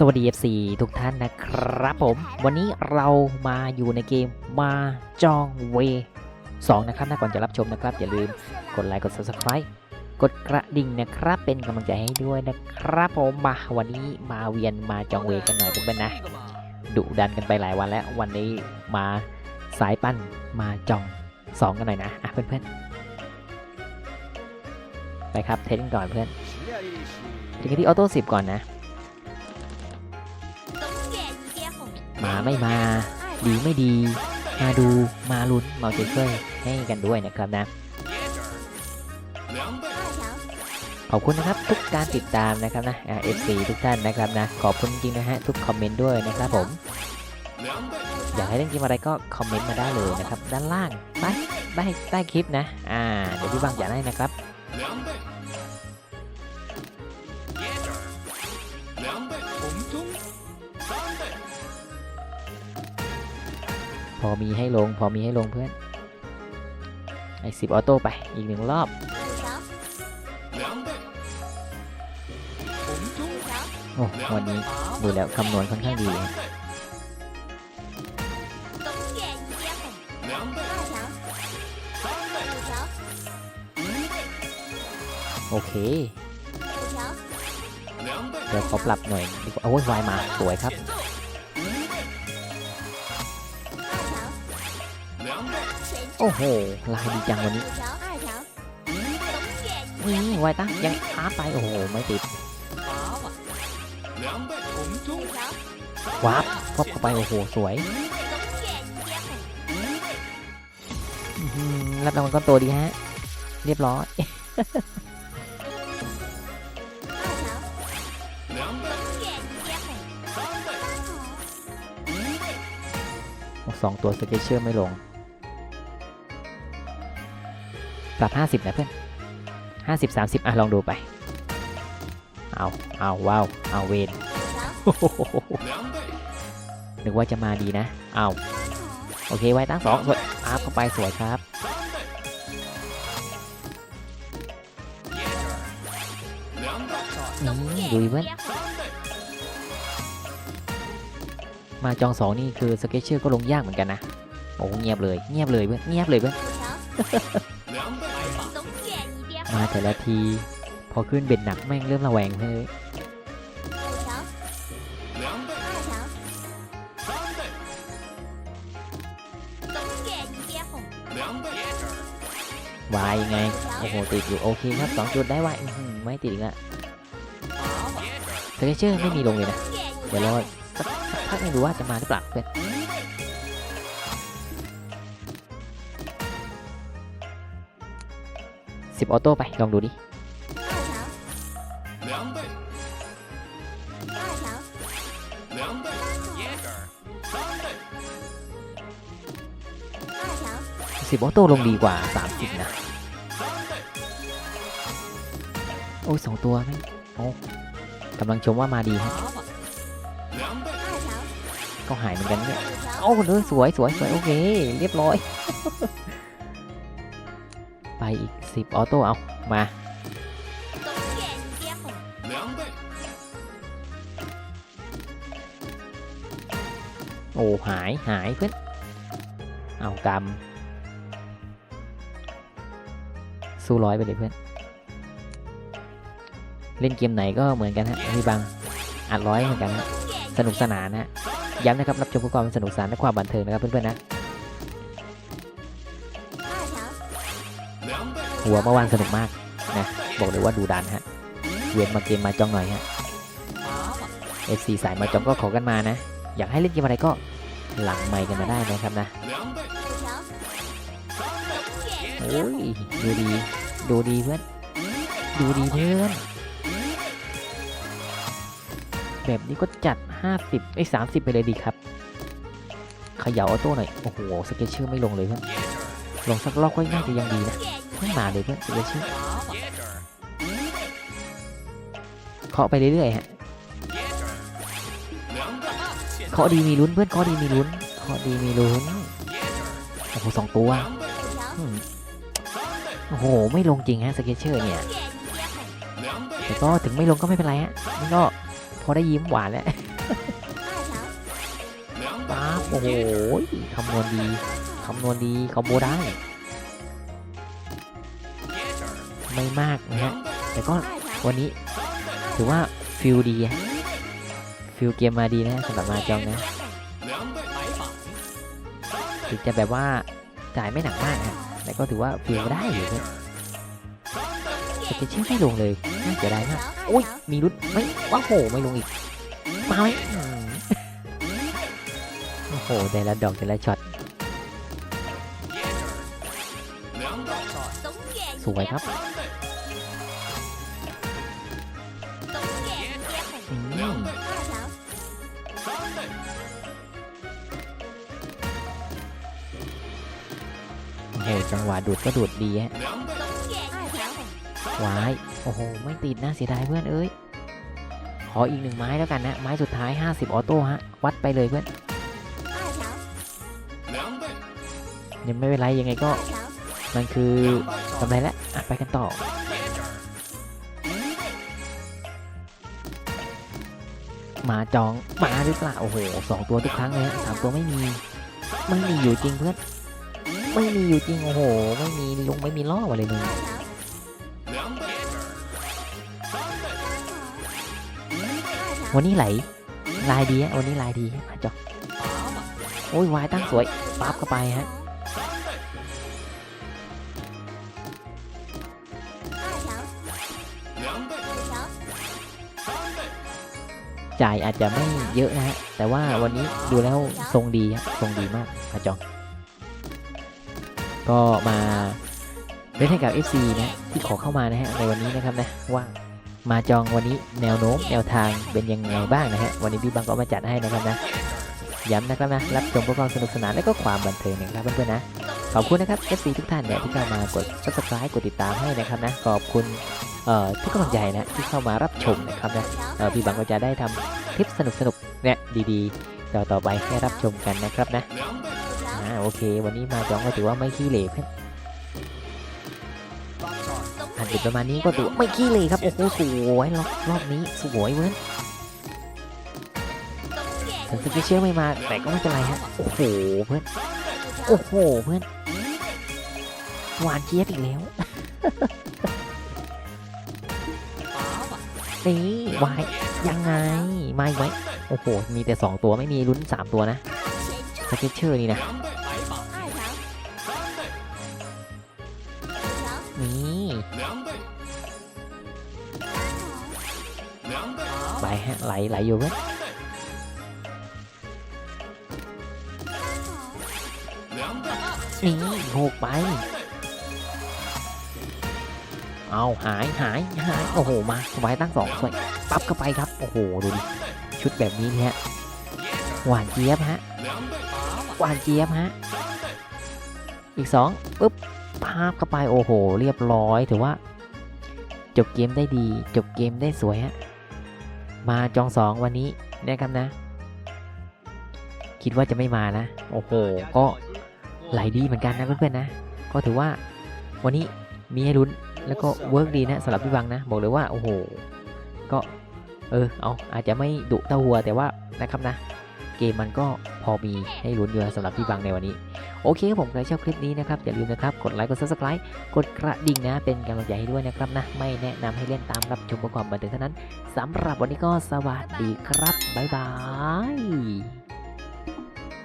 สวัสดี FC ทุกท่านนะครับผม วันนี้เรามาอยู่ในเกมมาจองเว2นะครับนะก่อนจะรับชมนะครับ อย่าลืมกดไลค์กด Subscribe กดกระดิ่งนะครับ เป็นกำลังใจให้ด้วยนะครับผมมาวันนี้มาเวียนมาจองเวกันหน่อยเพื่อนๆนะดุดันกันไปหลายวันแล้ว วันนี้มาสายปั้นมาจอง2กันหน่อยนะอะเพื่อนๆไปครับเทสก่อนเพื่อนทีนที่ออโต้10ก่อนนะ มาไม่มา ดีไม่ดี มาดูมาลุ้นมาใจช่วยให้กันด้วยนะครับนะ ขอบคุณนะครับทุกการติดตามนะครับนะเอฟซีทุกท่านนะครับนะ ขอบคุณจริงนะฮะทุกคอมเมนต์ด้วยนะครับผม อยากให้เล่นเกมอะไรก็คอมเมนต์มาได้เลยนะครับ ด้านล่างใต้ใต้ใต้คลิปนะ อ่า เดี๋ยวพี่บังจะให้นะครับ พอมีให้ลง พอมีให้ลงเพื่อนไอสิบออโต้ไปอีกหนึ่งรอบโอ้วันนี้ดูแล้วคำนวณค่อนข้างดีโอเค เดี๋ยวขอปรับหน่อยโอ้ยวายมา สวยครับ โอ้โหลายดีจังวันนี้นี่วายตั้งยังท้าไปโอ้โหไม่ติดวาร์ปพบเข้าไปโอ้โหสวยอื้อหือรับรางวัลก้อนโตดีฮะ เรียบร้อยสองตัวสเกเชอร์ไม่ลง ปรับ 50 นะเพื่อน50 30 อะ ลองดูไป เอา เอาว้าว เอาเวนนึกว่าจะมาดีนะ เอา โอเค ไว้ตั้งสองสวยอาร์เข้าไปสวยครับนี่ดูดิเพื่อนมาจองสองนี่คือสเกเชอร์ก็ลงยากเหมือนกันนะ โอ้เงียบเลย เงียบเลยเพื่อน เงียบเลยเพื่อน มาแต่ละที พอขึ้นเบ็ดหนักแม่งเริ่มระแวงเฮ้ยวายยังไง โอ้โห ติดอยู่ โอเคครับสองจุดได้วายอื้อหือไม่ติดอีกละสเกเชอร์ไม่มีลงเลยนะ เดี๋ยวรอสักพักหนึงดูว่าจะมาหรือเปล่าเพื่อน สิบออโต้ไป ลองดูดิสิบออโต้ลงดีกว่าสามสิบนะ โอ้ยสองตัวไหมโอ้กำลังชมว่ามาดีฮะก็หายเหมือนกันเนี่ย โอ้เลยสวยสวยสวยโอเค เรียบร้อย อีกสิบออโต้ เอา มาโอ้ หายหายเพื่อน เอากำสู้ร้อยไปเลยเพื่อน เล่นเกมไหนก็เหมือนกันฮะพี่บังอัดร้อยเหมือนกันฮะสนุกสนานนะฮะย้ำนะครับ รับชมเพื่อความสนุกสนานและความบันเทิงนะครับเพื่อนๆนะ หัวเมื่อวานสนุกมากนะบอกเลยว่าดูดันฮะเวียนมาเกมมาจองหน่อยฮะ FC สายมาจองก็ขอกันมานะ อยากให้เล่นเกมอะไรก็หลังไมค์กันมาได้นะครับนะโอ้ยดูดีดูดีเพื่อนดูดีเพื่อนแบบนี้ก็จัด 50ไอ้30 ไปเลยดีครับเขย่าออโต้หน่อย โอ้โห สเก็ตเชอร์ไม่ลงเลยเพื่อนลงสักรอบก็น่าจะยังดีนะ ไม่มาเลยเพื่อนสเกเชอร์เคาะไปเรื่อยๆฮะเคาะดีมีลุ้นเพื่อนเคาะดีมีลุ้นเคาะดีมีลุ้นโอ้โหสองตัวโอ้โหไม่ลงจริงฮะสเกตเชอร์เนี่ยแต่ก็ถึงไม่ลงก็ไม่เป็นไรฮะนี่ก็พอได้ยิ้มหวานแล้วป้าโอ้โหคำนวณดีคำนวณดีคอมโบได้ ไม่มากนะฮะ แต่ก็วันนี้ถือว่าฟิลดีอะฟิลเกมมาดีนะสำหรับมาจองนะถึงจะแบบว่าจ่ายไม่หนักมากนะแต่ก็ถือว่าฟิลได้อยู่นะแต่จะเชื่อไม่ลงเลยน่าเสียดายมากอุ้ยมีรุดไม่ว้าโหไม่ลงอีกมาไหมโอ้โหแต่ละดอกแต่ละช็อต สวยครับอืมโอ้โหจังหวะดูดก็ดูดดีฮะวาย โอ้โห ไม่ติดนะเสียดายเพื่อนเอ้ย ขออีกหนึ่งไม้แล้วกันนะ ไม้สุดท้าย 50 ออโต้ฮะ วัดไปเลยเพื่อน ยังไม่เป็นไรยังไงก็ มันคือกำไรแล้วอะไปกันต่อ มาจองมาหรือเปล่าโอ้โหสองตัวทุกครั้งเลยฮะสามตัวไม่มี ไม่มีอยู่จริงเพื่อนไม่มีอยู่จริงโอ้โห ไม่มีลงไม่มีล่อมาเลยวันนี้ไหลลายดีฮะวันนี้ลายดีมาจองโอ้ยวายตั้งสวยปั๊บเข้าไปฮะ จ่ายอาจจะไม่เยอะนะฮะ แต่ว่าวันนี้ดูแล้วทรงดีฮะทรงดีมากมาจอง ก็มาเล่นให้กับ FC นะที่ขอเข้ามานะฮะในวันนี้นะครับนะว่ามาจองวันนี้แนวโน้มแนวทางเป็นยังไงบ้างนะฮะวันนี้พี่บังก็มาจัดให้นะครับนะย้ำนะครับนะรับชมเพื่อความสนุกสนานและก็ความบันเทิงนะครับเพื่อนๆนะขอบคุณนะครับ FC ทุกท่านเนี่ยที่เข้ามากด subscribe กดติดตามให้นะครับนะขอบคุณเอ่อทุกกำลังใจนะที่เข้ามารับชมนะครับนะพี่บังก็จะได้ทำคลิปสนุกๆเนี่ยดีๆ ต่อต่อไปให้รับชมกันนะครับนะอ่าโอเค วันนี้มาจองก็ถือว่าไม่ขี้เหร่เพื่อนหันติดประมาณนี้ก็ถือไม่ขี้เหร่ครับโอ้โหสวยรอบรอบนี้สวยเว้ยถึงสเปเชียลไม่มาแต่ก็ไม่เป็นไรฮะโอ้โหเพื่อนโอ้โหเพื่อนหวานเจี๊ยบอีกแล้ว วายยังไงไม่ไหมโอ้โห มีแต่ 2 ตัวไม่มีลุ้น 3 ตัวนะสเก็ตเชอร์นี่นะนี่ไปฮะไหลไหลอยู่เว้ยนี่หกไป เอาหายหายหายโอ้โหมาไว้ตั้งสองสวยปั๊บเข้าไปครับโอ้โหดูดิชุดแบบนี้เนี่ยหวานเจี๊ยบฮะหวานเจี๊ยบฮะอีกสองปุ๊บภาพเข้าไปโอ้โห เรียบร้อยถือว่า จบเกมได้ดี จบเกมได้สวยฮะมาจองสองวันนี้นะครับนะ คิดว่าจะไม่มานะ โอ้โห ก็ไหลดีเหมือนกันนะเพื่อนๆนะ ก็ถือว่าวันนี้มีให้ลุ้น แล้วก็เวิร์กดีนะสำหรับพี่บังนะ บอกเลยว่าโอ้โหก็เออเอาอาจจะไม่ดุเต้าหัวแต่ว่านะครับนะ เกมมันก็พอมีให้ลุ้นอยู่สำหรับพี่บังในวันนี้ โอเคครับผมใครชอบคลิปนี้นะครับ อย่าลืมนะครับ กดไลค์กด subscribe กดกระดิ่งนะ เป็นกำลังใจให้ด้วยนะครับนะ ไม่แนะนำให้เล่นตามรับชมเพื่อความบันเทิงเท่านั้นสำหรับวันนี้ก็สวัสดีครับบ๊ายบาย